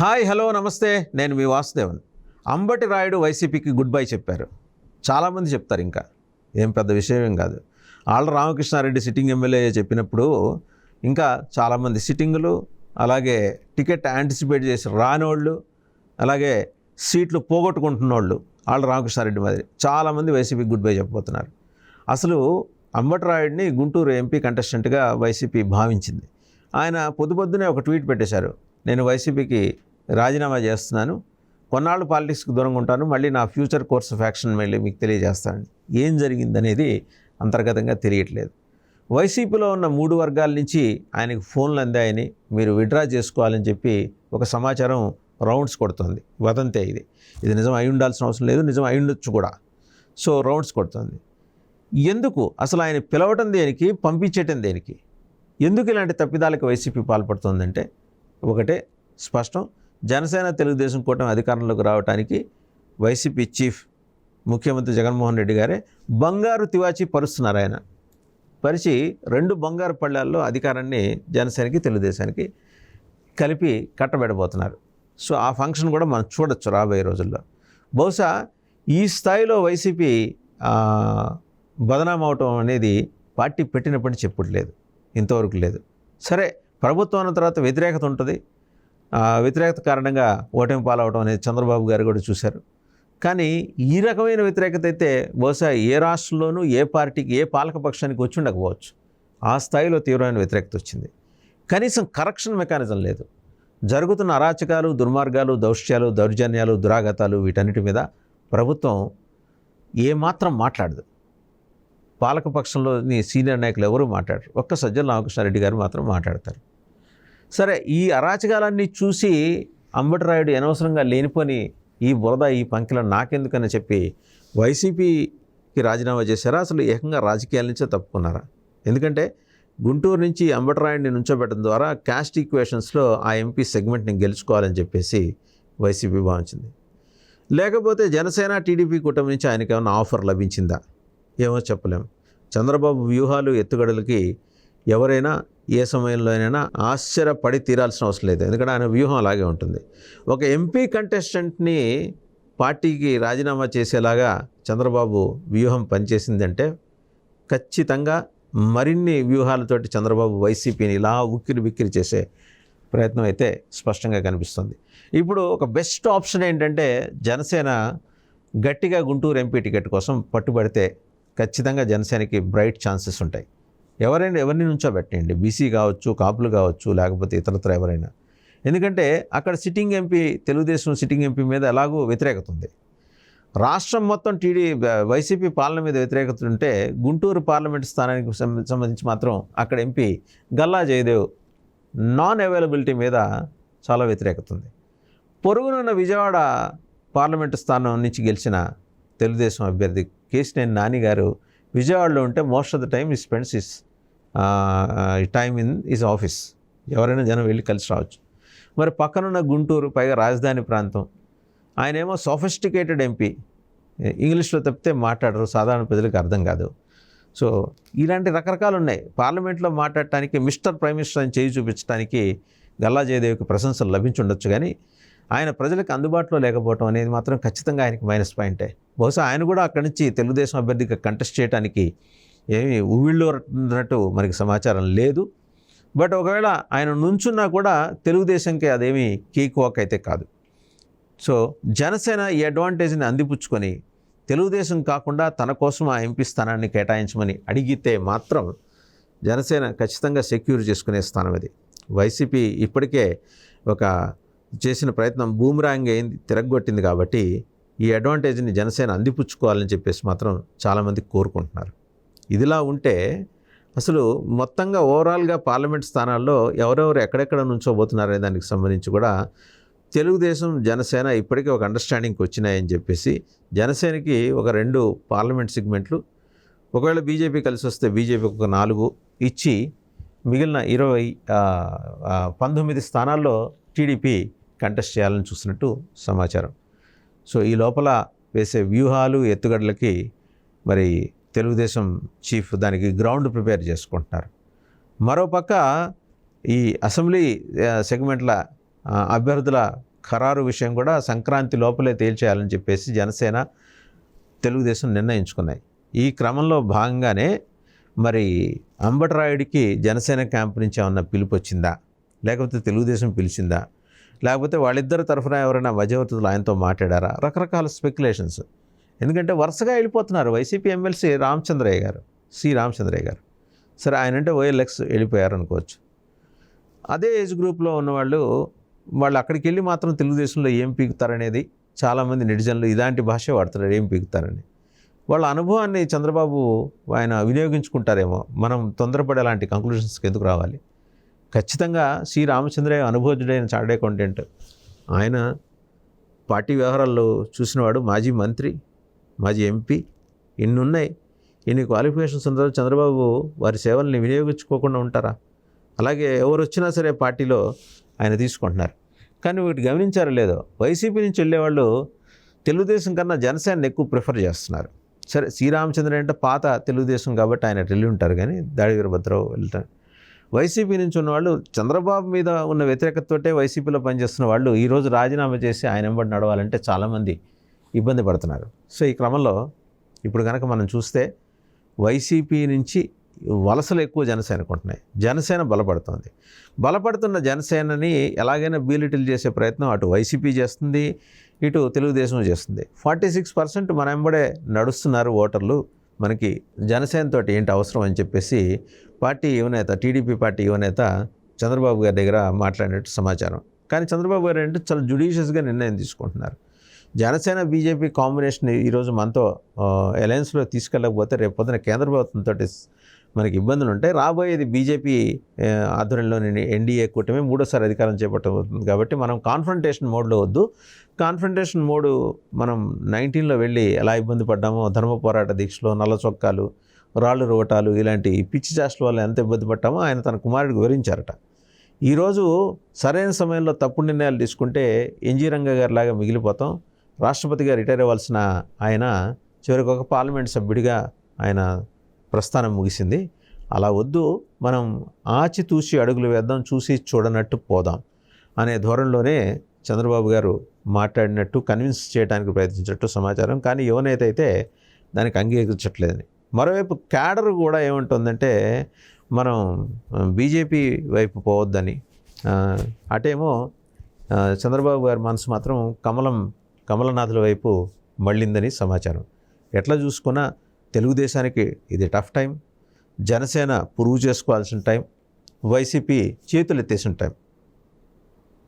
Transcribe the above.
Hi hello నమస్తే. నేను మీ వాసుదేవన్. అంబటి రాయుడు వైసీపీకి గుడ్ బై చెప్పారు. చాలామంది చెప్తారు ఇంకా. ఏం పెద్ద విషయం ఏం కాదు. ఆళ్ళ రామకృష్ణారెడ్డి సిట్టింగ్ ఎమ్మెల్యే చెప్పినప్పుడు ఇంకా చాలామంది సిట్టింగులు అలాగే టికెట్ యాంటిసిపేట్ చేసి రానోళ్ళు అలాగే సీట్లు పోగొట్టుకుంటున్నోళ్ళు ఆళ్ళ రామకృష్ణారెడ్డి మాదిరి చాలామంది వైసీపీకి గుడ్ బై చెప్పబోతున్నారు. అసలు అంబటి రాయుడిని గుంటూరు ఎంపీ కంటెస్టెంట్గా వైసీపీ భావించింది. ఆయన పొద్దు పొద్దునే ఒక ట్వీట్ పెట్టేశారు. నేను వైసీపీకి రాజీనామా చేస్తున్నాను. కొన్నాళ్ళు పాలిటిక్స్కి దూరంగా ఉంటాను. మళ్ళీ నా ఫ్యూచర్ కోర్స్ ఆఫ్ యాక్షన్ మళ్ళీ మీకు తెలియజేస్తాను. ఏం జరిగిందనేది అంతర్గతంగా తెలియట్లేదు. వైసీపీలో ఉన్న మూడు వర్గాల నుంచి ఆయనకు ఫోన్లు అందాయని మీరు విడ్రా చేసుకోవాలని చెప్పి ఒక సమాచారం రౌండ్స్ కొడుతుంది. వదంతే ఇది. ఇది నిజం అయి ఉండాల్సిన అవసరం లేదు. నిజం అయి ఉండొచ్చు కూడా. సో రౌండ్స్ కొడుతుంది. ఎందుకు? అసలు ఆయన పిలవటం దేనికి? పంపించటం దేనికి? ఎందుకు ఇలాంటి తప్పిదాలకు వైసీపీ పాల్పడుతుందంటే ఒకటే స్పష్టం. జనసేన తెలుగుదేశం కూటమి అధికారంలోకి రావడానికి వైసీపీ చీఫ్ ముఖ్యమంత్రి జగన్మోహన్ రెడ్డి గారే బంగారు తివాచి పరుస్తున్నారు ఆయన. పరిచి రెండు బంగారు పళ్ళాల్లో అధికారాన్ని జనసేనకి తెలుగుదేశానికి కలిపి కట్టబెడబోతున్నారు సో ఆ ఫంక్షన్ కూడా మనం చూడొచ్చు రాబోయే రోజుల్లో. బహుశా ఈ స్థాయిలో వైసీపీ ఆ, బదనాం అవటం అనేది పార్టీ పెట్టినప్పటి నుంచి ఎప్పుడు లేదు. ఇంతవరకు లేదు. సరే ప్రభుత్వం అన్న తర్వాత వ్యతిరేకత ఉంటుంది. వ్యతిరేకత కారణంగా ఓటమి పాలవటం అనేది చంద్రబాబు గారు కూడా చూశారు. కానీ ఈ రకమైన వ్యతిరేకత అయితే బహుశా ఏ రాష్ట్రంలోనూ ఏ పార్టీకి ఏ పాలకపక్షానికి వచ్చి ఉండకపోవచ్చు. ఆ స్థాయిలో తీవ్రమైన వ్యతిరేకత వచ్చింది. కనీసం కరెక్షన్ మెకానిజం లేదు. జరుగుతున్న అరాచకాలు దుర్మార్గాలు దౌష్ట్యాలు దౌర్జన్యాలు దురాగతాలు వీటన్నిటి మీద ప్రభుత్వం ఏమాత్రం మాట్లాడదు. పాలకపక్షంలోని సీనియర్ నాయకులు ఎవరూ మాట్లాడరు. ఒక్క సజ్జల రామకృష్ణారెడ్డి గారు మాత్రం మాట్లాడతారు. సరే ఈ అరాచకాలన్నీ చూసి అంబటిరాయుడు అనవసరంగా లేనిపోని ఈ బురద ఈ పంకిల నాకెందుకని చెప్పి వైసీపీకి రాజీనామా చేశారా? అసలు ఏకంగా రాజకీయాల నుంచే తప్పుకున్నారా? ఎందుకంటే గుంటూరు నుంచి అంబటిరాయుడిని నుంచోబెట్టడం ద్వారా క్యాస్ట్ ఈక్వేషన్స్లో ఆ ఎంపీ సెగ్మెంట్ని గెలుచుకోవాలని చెప్పేసి వైసీపీ భావించింది. లేకపోతే జనసేన టీడీపీ కూటమి నుంచి ఆయనకి ఏమైనా ఆఫర్ లభించిందా? ఏమో చెప్పలేం. చంద్రబాబు వ్యూహాలు ఎత్తుగడలకి ఎవరైనా ఏ సమయంలో అయినా ఆశ్చర్యపడి తీరాల్సిన అవసరం లేదు. ఎందుకంటే ఆయన వ్యూహం అలాగే ఉంటుంది. ఒక ఎంపీ కంటెస్టెంట్ని పార్టీకి రాజీనామా చేసేలాగా చంద్రబాబు వ్యూహం పనిచేసిందంటే ఖచ్చితంగా మరిన్ని వ్యూహాలతోటి చంద్రబాబు వైసీపీని ఇలా ఉక్కిరి బిక్కిరి చేసే ప్రయత్నం అయితే స్పష్టంగా కనిపిస్తుంది. ఇప్పుడు ఒక బెస్ట్ ఆప్షన్ ఏంటంటే జనసేన గట్టిగా గుంటూరు ఎంపీ టికెట్ కోసం పట్టుబడితే ఖచ్చితంగా జనసేనకి బ్రైట్ ఛాన్సెస్ ఉంటాయి. ఎవరైనా ఎవరిని నుంచో పెట్టండి. బీసీ కావచ్చు కాపులు కావచ్చు లేకపోతే ఇతరత్ర ఎవరైనా. ఎందుకంటే అక్కడ sitting MP Telugu Desam sitting MP మీద ఎలాగో వ్యతిరేకత ఉంది. రాష్ట్రం మొత్తం టీడీ వైసీపీ పాలన మీద వ్యతిరేకత ఉంటే గుంటూరు పార్లమెంట్ స్థానానికి సంబంధించి మాత్రం అక్కడ MP Galla Jayadev non availability మీద చాలా వ్యతిరేకత ఉంది. పొరుగునున్న విజయవాడ పార్లమెంటు స్థానం నుంచి గెలిచిన తెలుగుదేశం అభ్యర్థి కేసినేని నాని గారు విజయవాడలో ఉంటే most of the time he spends his time in his office. ఎవరైనా జనం వెళ్ళి కలిసి రావచ్చు. మరి పక్కనున్న గుంటూరు పైగా రాజధాని ప్రాంతం ఆయన ఏమో సోఫిస్టికేటెడ్ ఎంపీ ఇంగ్లీష్లో తప్పితే మాట్లాడరు సాధారణ ప్రజలకు అర్థం కాదు. సో ఇలాంటి రకరకాలు ఉన్నాయి. పార్లమెంట్లో మాట్లాడటానికి మిస్టర్ ప్రైమ్ మినిస్టర్ అని చేయి చూపించడానికి గల్లా జయదేవికి ప్రశంసలు లభించుండొచ్చు కానీ ఆయన ప్రజలకు అందుబాటులో లేకపోవడం అనేది మాత్రం ఖచ్చితంగా ఆయనకి మైనస్ పాయింటే. బహుశా ఆయన కూడా అక్కడి నుంచి తెలుగుదేశం అభ్యర్థిగా కంటెస్ట్ చేయడానికి ఏమి ఉవ్విళ్ళు ఉన్నట్టు మనకి సమాచారం లేదు. బట్ ఒకవేళ ఆయన నుంచున్నా కూడా తెలుగుదేశంకి అదేమి కేక్ వాక్ అయితే కాదు. సో జనసేన ఈ అడ్వాంటేజ్ని అందిపుచ్చుకొని తెలుగుదేశం కాకుండా తన కోసం ఆ ఎంపీ స్థానాన్ని కేటాయించమని అడిగితే మాత్రం జనసేన ఖచ్చితంగా సెక్యూర్ చేసుకునే స్థానం ఇది వైసీపీ ఇప్పటికే ఒక చేసిన ప్రయత్నం బూమరాంగ్ అయింది తిరగొట్టింది కాబట్టి ఈ అడ్వాంటేజ్ని జనసేన అందిపుచ్చుకోవాలని చెప్పేసి మాత్రం చాలామంది కోరుకుంటున్నారు. ఇదిలా ఉంటే అసలు మొత్తంగా ఓవరాల్గా పార్లమెంట్ స్థానాల్లో ఎవరెవరు ఎక్కడెక్కడ నుంచోబోతున్నారనే దానికి సంబంధించి కూడా తెలుగుదేశం జనసేన ఇప్పటికే ఒక అండర్స్టాండింగ్కి వచ్చినాయని చెప్పేసి జనసేనకి ఒక రెండు పార్లమెంట్ సెగ్మెంట్లు ఒకవేళ బీజేపీ కలిసి వస్తే బీజేపీకి ఒక నాలుగు ఇచ్చి మిగిలిన ఇరవై పంతొమ్మిది స్థానాల్లో టీడీపీ కంటెస్ట్ చేయాలని చూసినట్టు సమాచారం. సో ఈ లోపల వేసే వ్యూహాలు ఎత్తుగడలకి మరి తెలుగుదేశం చీఫ్ దానికి గ్రౌండ్ ప్రిపేర్ చేసుకుంటున్నారు. మరోపక్క ఈ అసెంబ్లీ సెగ్మెంట్ల అభ్యర్థుల ఖరారు విషయం కూడా సంక్రాంతి లోపలే తేల్చేయాలని చెప్పేసి జనసేన తెలుగుదేశం నిర్ణయించుకున్నాయి. ఈ క్రమంలో భాగంగానే మరి అంబటరాయుడికి జనసేన క్యాంప్ నుంచి ఏమన్నా పిలుపు వచ్చిందా లేకపోతే తెలుగుదేశం పిలిచిందా? లేకపోతే వాళ్ళిద్దరి తరఫున ఎవరైనా మధ్యవర్తులు ఆయనతో మాట్లాడారా? రకరకాల స్పెక్యులేషన్స్ ఎందుకంటే వరుసగా వెళ్ళిపోతున్నారు వైసీపీ ఎమ్మెల్సీ రామచంద్రయ్య గారు సి రామచంద్రయ్య గారు. సరే ఆయన అంటే ఓఎల్ఎక్స్ వెళ్ళిపోయారు అనుకోవచ్చు. అదే ఏజ్ గ్రూప్లో ఉన్నవాళ్ళు వాళ్ళు అక్కడికి వెళ్ళి మాత్రం తెలుగుదేశంలో ఏం పీకుతారనేది చాలామంది నెటిజన్లు ఇలాంటి భాష వాడుతున్నారు ఏం పీకుతారని. వాళ్ళ అనుభవాన్ని చంద్రబాబు ఆయన వినియోగించుకుంటారేమో మనం తొందరపడే అలాంటి కంక్లూషన్స్కి ఎందుకు రావాలి? ఖచ్చితంగా సి రామచంద్రయ్య అనుభవజ్ఞుడైన చాడే కంటెంట్ ఆయన పార్టీ వ్యవహారాల్లో చూసినవాడు మాజీ మంత్రి మాజీ ఎంపీ ఇన్ని ఉన్నాయి ఇన్ని క్వాలిఫికేషన్స్ ఉన్న చంద్రబాబు వారి సేవల్ని వినియోగించుకోకుండా ఉంటారా? అలాగే ఎవరు వచ్చినా సరే పార్టీలో ఆయన తీసుకుంటున్నారు. కానీ వీటి గమనించారో లేదో వైసీపీ నుంచి వెళ్ళేవాళ్ళు తెలుగుదేశం కన్నా జనసేనని ఎక్కువ ప్రిఫర్ చేస్తున్నారు. సరే శ్రీరామచంద్ర అంటే పాత తెలుగుదేశం కాబట్టి ఆయన వెళ్ళి ఉంటారు కానీ దాడి వీరభద్రరావు వెళ్తారు. వైసీపీ నుంచి ఉన్నవాళ్ళు చంద్రబాబు మీద ఉన్న వ్యతిరేకతతోటే వైసీపీలో పనిచేస్తున్న వాళ్ళు ఈరోజు రాజీనామా చేసి ఆయన వెంబడి నడవాలంటే చాలామంది ఇబ్బంది పడుతున్నారు. సో ఈ క్రమంలో ఇప్పుడు కనుక మనం చూస్తే వైసీపీ నుంచి వలసలు ఎక్కువ జనసేనకు ఉంటున్నాయి జనసేన బలపడుతుంది. బలపడుతున్న జనసేనని ఎలాగైనా బీలిటిల్ చేసే ప్రయత్నం అటు వైసీపీ చేస్తుంది ఇటు తెలుగుదేశం చేస్తుంది. ఫార్టీ సిక్స్ పర్సెంట్ మన వెంబడే నడుస్తున్నారు ఓటర్లు. మనకి జనసేనతో ఏంటి అవసరం అని చెప్పేసి పార్టీ యువనేత టీడీపీ పార్టీ యువనేత చంద్రబాబు గారి దగ్గర మాట్లాడినట్టు సమాచారం. కానీ చంద్రబాబు గారు ఏంటంటే చాలా జుడిషియస్గా నిర్ణయం తీసుకుంటున్నారు. జనసేన బీజేపీ కాంబినేషన్ ఈరోజు మనతో అలయన్స్లో తీసుకెళ్ళకపోతే రేపు పొద్దున కేంద్ర ప్రభుత్వంతో మనకి ఇబ్బందులు ఉంటాయి. రాబోయేది బీజేపీ ఆధ్వర్యంలోని ఎన్డీఏ కూటమి మూడోసారి అధికారం చేపట్టబోతుంది. కాబట్టి మనం కాన్ఫ్రంటేషన్ మోడ్లో వద్దు. కాన్ఫ్రంటేషన్ మోడ్ మనం నైన్టీన్లో వెళ్ళి ఎలా ఇబ్బంది పడ్డామో ధర్మ పోరాట దీక్షలో నల్ల చొక్కాలు రాళ్ళు రోటాలు ఇలాంటి పిచ్చి చేష్టల వల్ల ఎంత ఇబ్బంది పడ్డామో ఆయన తన కుమారుడికి వివరించారట. ఈరోజు సరైన సమయంలో తప్పుడు నిర్ణయాలు తీసుకుంటే ఎన్జీ రంగ గారిలాగా మిగిలిపోతాం. రాష్ట్రపతిగా రిటైర్ అవ్వాల్సిన ఆయన చివరికి ఒక పార్లమెంట్ సభ్యుడిగా ఆయన ప్రస్థానం ముగిసింది. అలా వద్దు మనం ఆచితూచి అడుగులు వేద్దాం చూసి చూడనట్టు పోదాం అనే ధోరణిలోనే చంద్రబాబు గారు మాట్లాడినట్టు కన్విన్స్ చేయడానికి ప్రయత్నించినట్టు సమాచారం. కానీ యువనేత అయితే దానికి అంగీకరించట్లేదని. మరోవైపు క్యాడర్ కూడా ఏముంటుందంటే మనం బీజేపీ వైపు పోవద్దని. అటేమో చంద్రబాబు గారి మనసు మాత్రం కమలం కమలనాథుల వైపు మళ్ళిందని సమాచారం. ఎట్లా చూసుకున్నా తెలుగుదేశానికి ఇది టఫ్ టైం. జనసేన పురుగు చేసుకోవాల్సిన టైం. వైసీపీ చేతులు ఎత్తేసిన టైం.